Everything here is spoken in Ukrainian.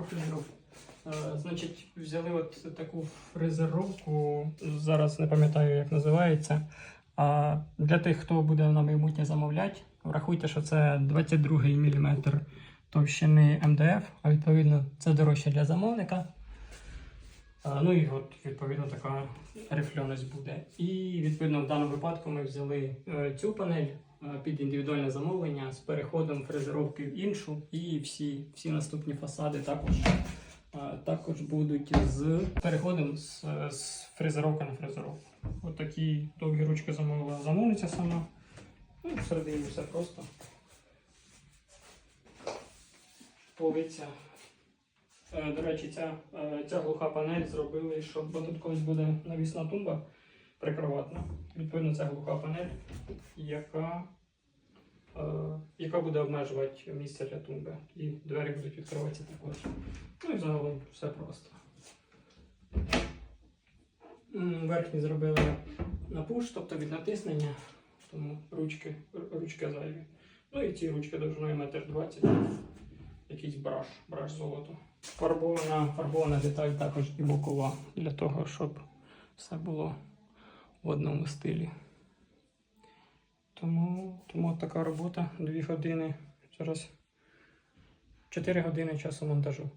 про. Е, Значить, взяли от таку фрезеровку, зараз не пам'ятаю, як називається. А для тих, хто буде на майбутнє замовляти, врахуйте, що це 22 мм товщини МДФ, а відповідно це дорожче для замовника. Ну і от, відповідно, така рифльоність буде. І відповідно в даному випадку ми взяли е, цю панель е, під індивідуальне замовлення з переходом фрезеровки в іншу, і всі, всі наступні фасади також, е, також будуть з переходом з, з фрезеровки на фрезеровку. От такі довгі ручки замовила замовниця сама. Ну, всередині все просто. Полиця. Е, До речі, ця, е, ця глуха панель зробили, щоб бо тут колись буде навісна тумба прикроватна. Відповідно, це глуха панель, яка, е, яка буде обмежувати місце для тумби. І двері будуть відкриватися також. Ну і загалом все просто. Верхні зробили на пуш, тобто від натиснення, тому ручки, ручки зайві. Ну і ці ручки довжиною 1,20 м. Якийсь браш, браш золото. Фарбована, фарбована деталь також і бокова для того, щоб все було в одному стилі. Тому, тому така робота, 2 години. Зараз 4 години часу монтажу.